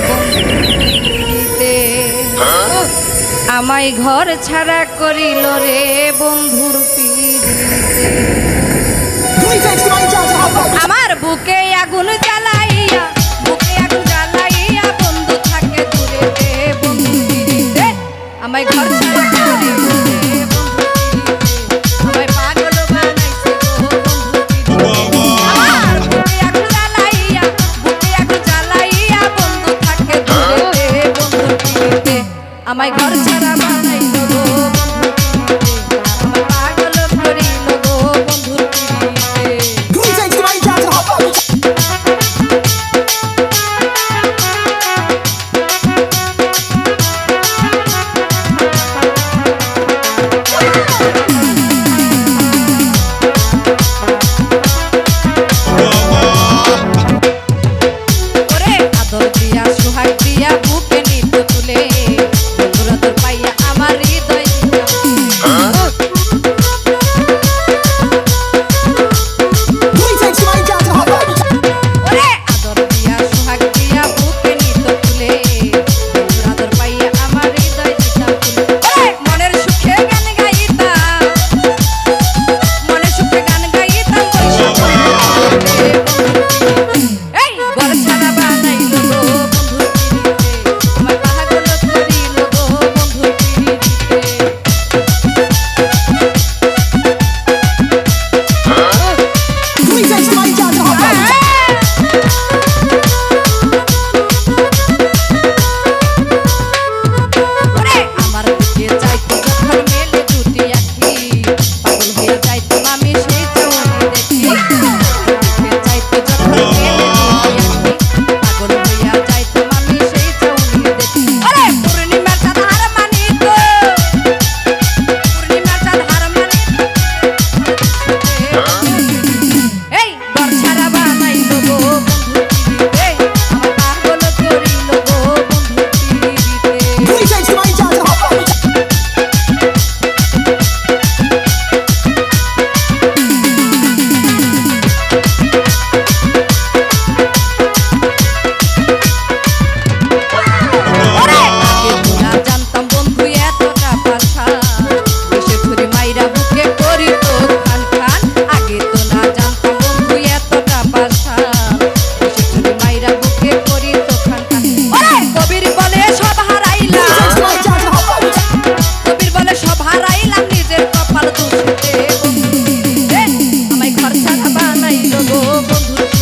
বন্ধুতে আমায় ঘর ছাড়া করিল রে বন্ধুর পিড়িতে আমায় ঘর ছাড়া বানাই বন্ধুরা